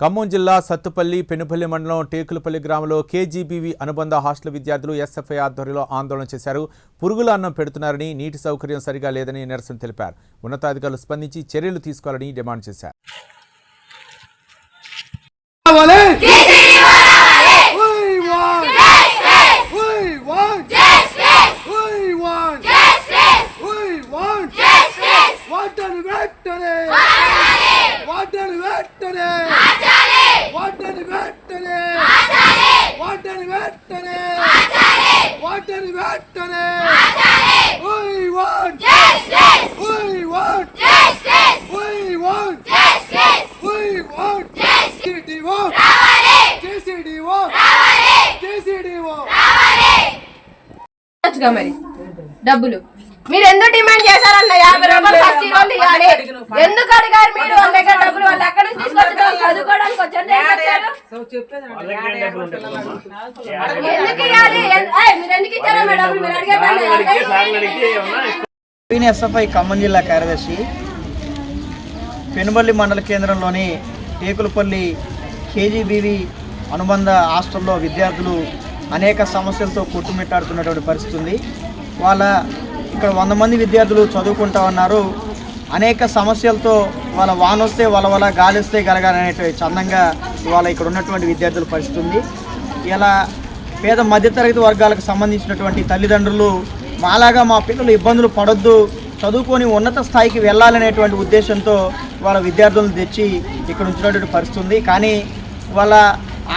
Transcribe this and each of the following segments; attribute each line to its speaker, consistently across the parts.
Speaker 1: ఖమ్మం జిల్లా సత్తుపల్లి పెనుపల్లి మండలం టేకులపల్లి గ్రామంలో కేజీబీవీ అనుబంధ హాస్టల్ విద్యార్థులు ఎస్ఎఫ్ఐ ఆధ్వర్యంలో ఆందోళన చేశారు. పురుగుల అన్నం పెడుతున్నారని నీటి సౌకర్యం సరిగా లేదని నిరసన తెలిపారు. ఉన్నతాధికారులు స్పందించి చర్యలు తీసుకోవాలని డిమాండ్ చేశారు.
Speaker 2: JCDO JCDO
Speaker 3: వచ్చుగా మరి? డబ్బులు. మీరు ఎందుకు డిమాండ్ చేశారన్న యాభై రూపాయలు ఫస్ట్ రోజు ఇవ్వాలి. ఎందుకు అడిగారు మీరు? వాళ్ళ దగ్గర డబ్బులు వాళ్ళు ఎక్కడి నుంచి తీసుకొచ్చారు? చదువుకోవడానికి వచ్చారు? ఎందుకు ఇవ్వాలి? మీరు ఎందుకు ఇచ్చారో మీ డబ్బులు మీరు అడిగే
Speaker 4: ఎస్ఎఫ్ఐ ఖమ్మం జిల్లా కార్యదర్శి పెనుబల్లి మండల కేంద్రంలోని టేకులపల్లి కేజీబీవి అనుబంధ హాస్టల్లో విద్యార్థులు అనేక సమస్యలతో కొట్టుమిట్టాడుతున్నటువంటి పరిస్థితి ఉంది. వాళ్ళ ఇక్కడ వంద మంది విద్యార్థులు చదువుకుంటా ఉన్నారు. అనేక సమస్యలతో వాళ్ళ వానొస్తే వాళ్ళ వల్ల గాలిస్తే గలగాలనేటువంటి చందంగా వాళ్ళ ఇక్కడ ఉన్నటువంటి విద్యార్థుల పరిస్థితి ఉంది. ఇలా పేద మధ్యతరగతి వర్గాలకు సంబంధించినటువంటి తల్లిదండ్రులు మాలాగా మా పిల్లలు ఇబ్బందులు పడొద్దు చదువుకొని ఉన్నత స్థాయికి వెళ్ళాలనేటువంటి ఉద్దేశంతో వాళ్ళ విద్యార్థులను తెచ్చి ఇక్కడ ఉంచినటువంటి పరిస్థితి ఉంది. కానీ వాళ్ళ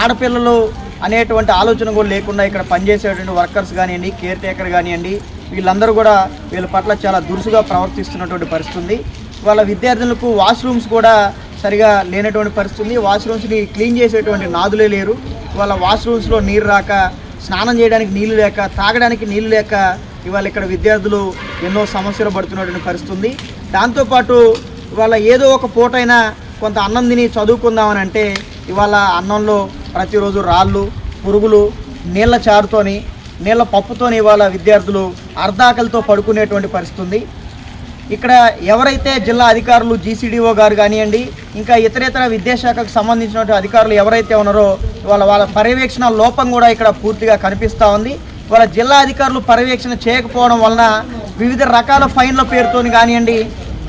Speaker 4: ఆడపిల్లలు అనేటువంటి ఆలోచన కూడా లేకుండా ఇక్కడ పనిచేసేటువంటి వర్కర్స్ కానివ్వండి కేర్ టేకర్ కానివ్వండి వీళ్ళందరూ కూడా వీళ్ళ పట్ల చాలా దురుసుగా ప్రవర్తిస్తున్నటువంటి పరిస్థితి ఉంది. వాళ్ళ విద్యార్థులకు వాష్రూమ్స్ కూడా సరిగా లేనటువంటి పరిస్థితి ఉంది. వాష్రూమ్స్ని క్లీన్ చేసేటువంటి నాదులే లేరు. వాళ్ళ వాష్రూమ్స్లో నీరు రాక స్నానం చేయడానికి నీళ్ళు లేక తాగడానికి నీళ్ళు లేక ఇవాళ ఇక్కడ విద్యార్థులు ఎన్నో సమస్యలు పడుతున్నటువంటి పరిస్థితి ఉంది. దాంతోపాటు వాళ్ళ ఏదో ఒక పూటైనా కొంత అన్నం తిని చదువుకుందామని అంటే ఇవాళ అన్నంలో ప్రతిరోజు రాళ్ళు పురుగులు నీళ్ళ చారుతోని నీళ్ళ పప్పుతోని ఇవాళ విద్యార్థులు అర్ధాకలితో పడుకునేటువంటి పరిస్థితి ఉంది ఇక్కడ ఎవరైతే జిల్లా అధికారులు జీసీడీఓ గారు కానివ్వండి ఇంకా ఇతరేతర విద్యాశాఖకు సంబంధించినటువంటి అధికారులు ఎవరైతే ఉన్నారో వాళ్ళ వాళ్ళ పర్యవేక్షణ లోపం కూడా ఇక్కడ పూర్తిగా కనిపిస్తూ ఉంది. వాళ్ళ జిల్లా అధికారులు పర్యవేక్షణ చేయకపోవడం వలన వివిధ రకాల ఫైన్ల పేరుతో కానివ్వండి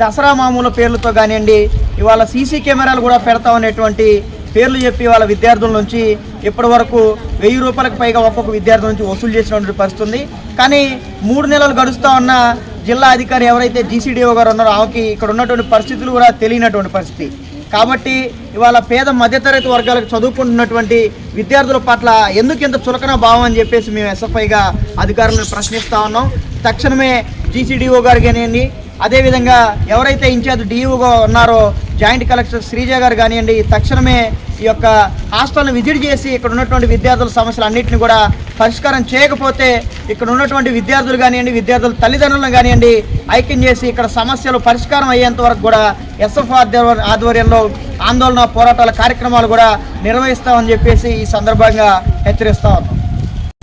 Speaker 4: దసరా మామూల పేర్లతో కానివ్వండి ఇవాళ సీసీ కెమెరాలు కూడా పెడతామనేటువంటి పేర్లు చెప్పి వాళ్ళ విద్యార్థుల నుంచి ఇప్పటి వరకు వెయ్యి రూపాయలకు పైగా ఒక్కొక్క విద్యార్థి నుంచి వసూలు చేసినటువంటి పరిస్థితి ఉంది. కానీ మూడు నెలలు గడుస్తూ ఉన్న జిల్లా అధికారి ఎవరైతే జీసీడీఓ గారు ఉన్నారో ఆమెకి ఇక్కడ ఉన్నటువంటి పరిస్థితులు కూడా తెలియనటువంటి పరిస్థితి. కాబట్టి ఇవాళ పేద మధ్యతరగతి వర్గాలకు చదువుకుంటున్నటువంటి విద్యార్థుల పట్ల ఎందుకు ఇంత చులకన భావం అని చెప్పేసి మేము ఎస్ఎఫ్ఐగా అధికారులను ప్రశ్నిస్తా ఉన్నాం. తక్షణమే జీసీడీఓ గారు కానివ్వండి అదేవిధంగా ఎవరైతే ఇన్ఛార్జ్ డిఈఓగా ఉన్నారో జాయింట్ కలెక్టర్ శ్రీజ గారు కానివ్వండి తక్షణమే ఈ యొక్క హాస్టల్ను విజిట్ చేసి ఇక్కడ ఉన్నటువంటి విద్యార్థుల సమస్యలు అన్నింటిని కూడా పరిష్కారం చేయకపోతే ఇక్కడ ఉన్నటువంటి విద్యార్థులు కానివ్వండి విద్యార్థుల తల్లిదండ్రులను కానివ్వండి ఐక్యం చేసి ఇక్కడ సమస్యలు పరిష్కారం అయ్యేంత వరకు కూడా ఎస్ఎఫ్ ఆధ్వర్యంలో ఆందోళన పోరాటాల కార్యక్రమాలు కూడా నిర్వహిస్తామని చెప్పేసి ఈ సందర్భంగా హెచ్చరిస్తా ఉన్నాం.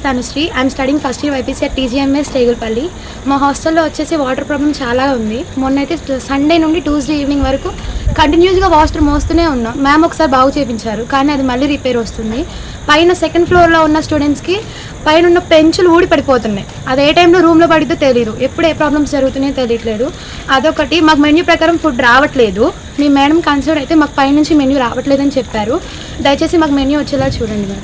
Speaker 5: Tanushree I'm studying first year YPC at TGMS Tegulapalli మా హాస్టల్లో వచ్చేసి వాటర్ ప్రాబ్లం చాలా ఉంది. మొన్న అయితే సండే నుండి ట్యూస్డే ఈవినింగ్ వరకు కంటిన్యూస్గా వాటర్ మోస్తూనే ఉన్నాం. మ్యామ్ ఒకసారి బాగు చేయించారు కానీ అది మళ్ళీ రిపేర్ వస్తుంది. పైన సెకండ్ ఫ్లోర్లో ఉన్న స్టూడెంట్స్కి పైన ఉన్న పెంచులు ఊడి పడిపోతున్నాయి. అది ఏ టైంలో రూమ్లో పడిద్దో తెలియదు ఎప్పుడు ఏ ప్రాబ్లమ్స్ జరుగుతున్నాయో తెలియట్లేదు. అదొకటి మాకు మెన్యూ ప్రకారం ఫుడ్ రావట్లేదు. మీ మేడం కన్సర్న్ అయితే మాకు పైనుంచి మెన్యూ రావట్లేదని చెప్పారు. దయచేసి మాకు మెన్యూ వచ్చేలా చూడండి మేడం